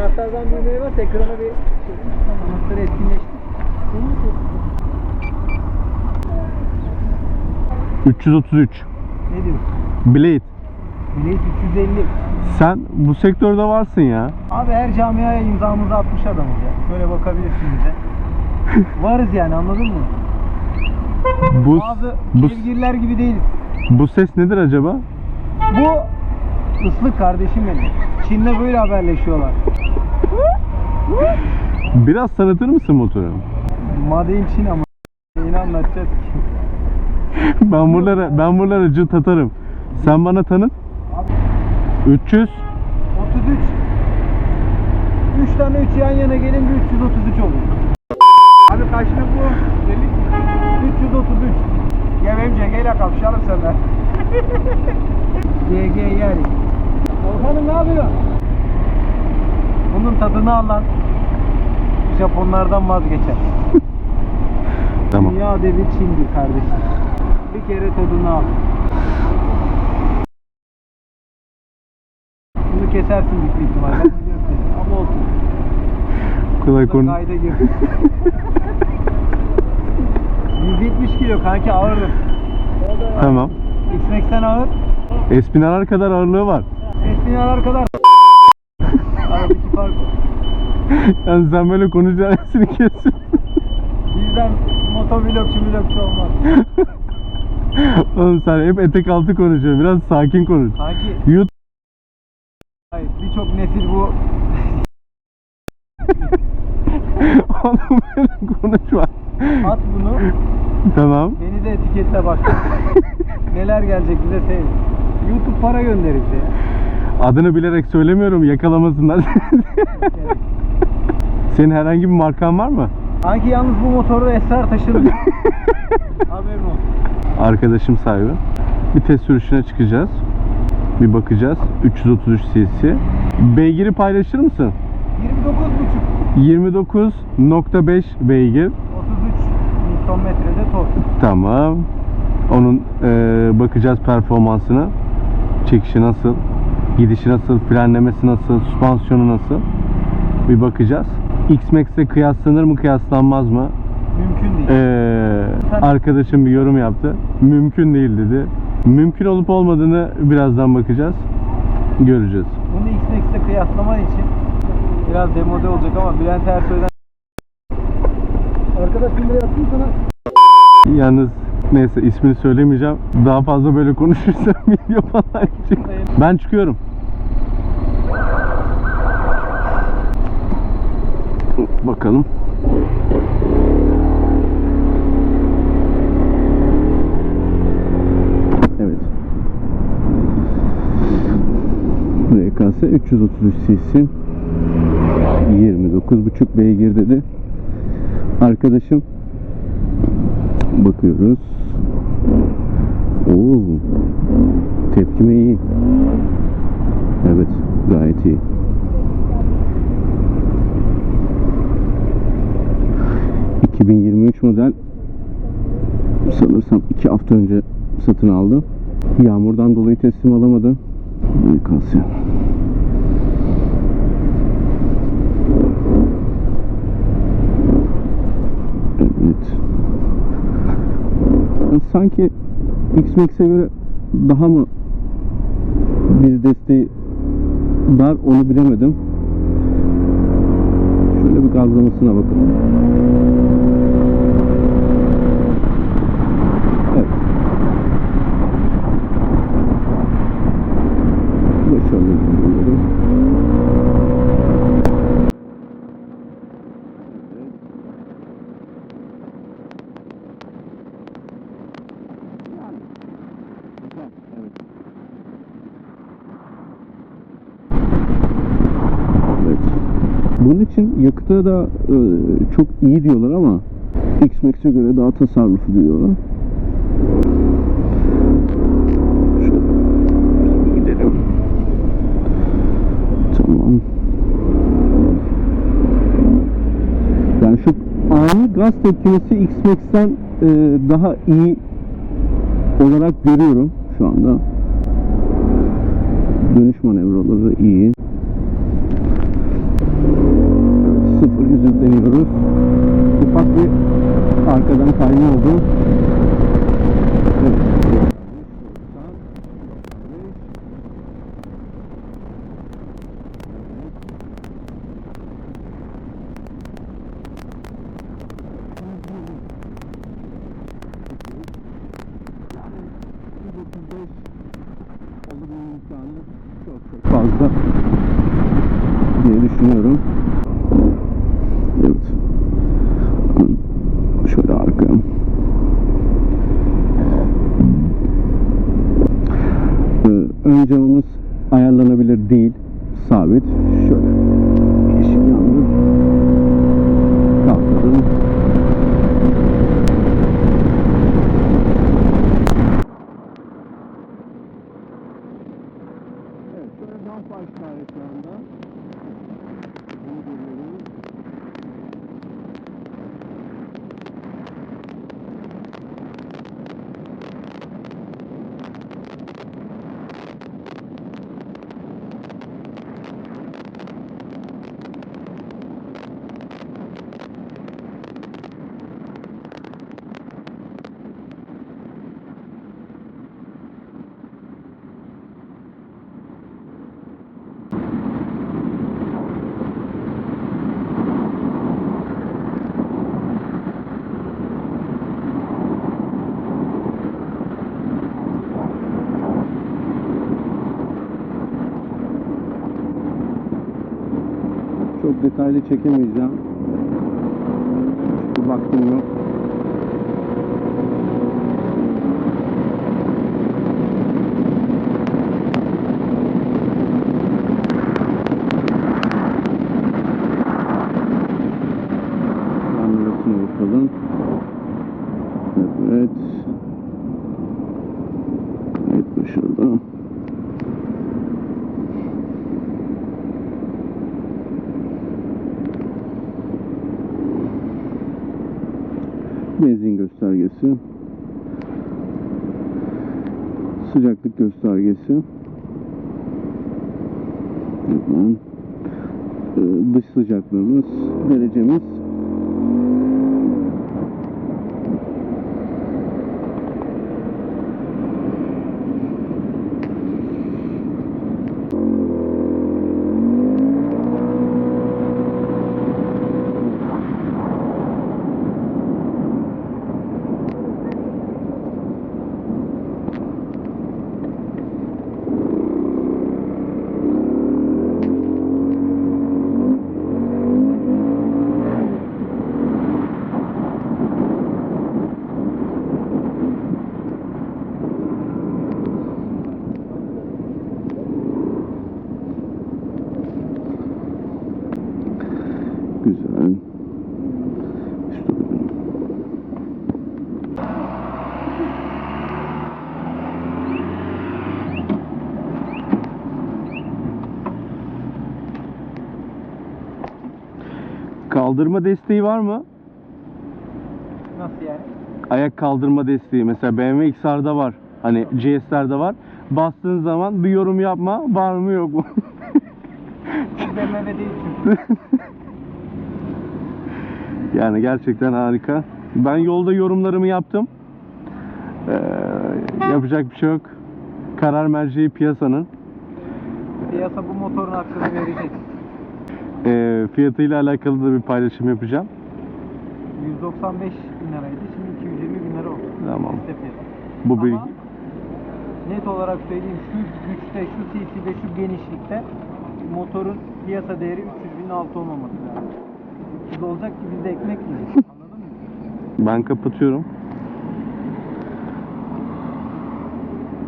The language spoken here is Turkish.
Anahtardan düğmeye bas ekrana bir şey. Anahtarı etkinleştir. 333. Ne diyorsun? Blade. Bilet 350. Sen bu sektörde varsın ya. Abi her camiaya imzamızı atmış adamız ya. Şöyle bakabilirsin bize. Varız yani anladın mı? Bu Bazı bu, kevgirler gibi değiliz. bu ses nedir acaba? Bu ıslık kardeşim benim. Çin'de böyle haberleşiyorlar. Biraz tanıtır mısın motoru? Made in Çin ama yine anlatacağız ki. Ben buralara ben buralara cıt atarım. Sen bana tanıt. Abi 300 33 3 tane 3 yan yana gelince 333 olur. Abi kaçlık bu? 333. Ya benim CG'yle kapışalım senden. CG yer. Orhan'ım ne yapıyor? Bunun tadını al lan. Japonlardan vazgeçer. Tamam. Dünya devi Çin'dir kardeşim. Bir kere tadını al. Bunu kesersin büyük ihtimalle. Ben biliyorum seni. Ama olsun. Kolay konu. Kayda gir. 170 kilo kanki ağırdır. Tamam. X-Max'ten ağır. Espinalar kadar ağırlığı var. Espinalar kadar. Aradaki fark o. Yani sen böyle konuşacağın hepsini kesiyorsun. Bizden motovlogçu vlogçu olmaz. Oğlum sen hep etek altı konuşuyorsun. Biraz sakin konuş. Kanki Yut. hayır, birçok nesil bu Oğlum böyle konuşma. at bunu Tamam. beni de etiketle bak. Neler gelecek bize seyret. YouTube para gönderir bize ya. Adını bilerek söylemiyorum yakalamasınlar. Senin herhangi bir markan var mı? Kanki yalnız bu motorda esrar taşındı. Haberin olsun. Arkadaşım sahibi. Bir test sürüşüne çıkacağız. Bir bakacağız. 333 cc. Beygiri paylaşır mısın? 29,5 29.5 beygir. 33 Nm'de tork. Tamam. Onun eee, bakacağız performansına. Çekişi nasıl? Gidişi nasıl? Frenlemesi nasıl? Süspansiyonu nasıl? Bir bakacağız. X-Max'e kıyaslanır mı kıyaslanmaz mı? Mümkün değil. Eee, arkadaşım bir yorum yaptı. Mümkün değil dedi. Mümkün olup olmadığını birazdan bakacağız. Göreceğiz. Bunu X-Max'le kıyaslaman için biraz demode olacak ama Bülent Ersoy'dan Arkadaş bin lira yaptım sana. Yalnız neyse ismini söylemeyeceğim. Daha fazla böyle konuşursam video falan çık. Ben çıkıyorum. Bakalım. Evet. RKS 333 cc 29.5 beygir dedi. Arkadaşım Bakıyoruz. Oo. Tepkime iyi. Evet, gayet iyi. ...2023 model... ...sanırsam 2 hafta önce satın aldım. Yağmurdan dolayı teslim alamadım. Bu kalsın. Evet. Sanki X-Max'e göre daha mı diz desteği dar onu bilemedim. Şöyle bir gazlamasına bakalım. Evet. Başarılı gidiyorum. Evet. Bunun için yakıta da e, çok iyi diyorlar ama X-Max'e göre daha tasarruflu diyorlar. Şöyle gidelim. Tamam. Yani şu ani gaz tepkimesi X-Max'ten e, daha iyi olarak görüyorum şu anda. Dönüş manevraları iyi. aracımızı deniyoruz. Ufak bir arkadan kayma oldu. Evet. fazla diye düşünüyorum. Ön camımız ayarlanabilir değil. Sabit. Şöyle. Yeşil yandı. Kalkalım. Evet, şöyle cam fark işareti şu anda. Bunu görüyoruz. Çok detaylı çekemeyeceğim. Çünkü vaktim yok. Kamerasına bakalım. Evet. Evet bu Benzin göstergesi. Sıcaklık göstergesi. Ee, dış sıcaklığımız, derecemiz. Kaldırma desteği var mı? Nasıl yani? Ayak kaldırma desteği. Mesela BMW XR'da var. Hani GS'lerde var. Bastığın zaman bir yorum yapma. Var mı yok mu? BMW değil çünkü. Yani gerçekten harika. Ben yolda yorumlarımı yaptım. Ee, yapacak bir şey yok. Karar merceği piyasanın. Piyasa bu motorun hakkını verecek. Ee, fiyatıyla alakalı da bir paylaşım yapacağım. 195 bin liraydı. Şimdi 220 bin lira oldu. Tamam. Liste fiyatı. Bu Ama bilgi net olarak söyleyeyim şu güçte, şu cc'de, şu genişlikte motorun piyasa değeri 300 bin altı olmaması lazım. 300 olacak ki biz de ekmek yiyelim. Anladın mı? ben kapatıyorum.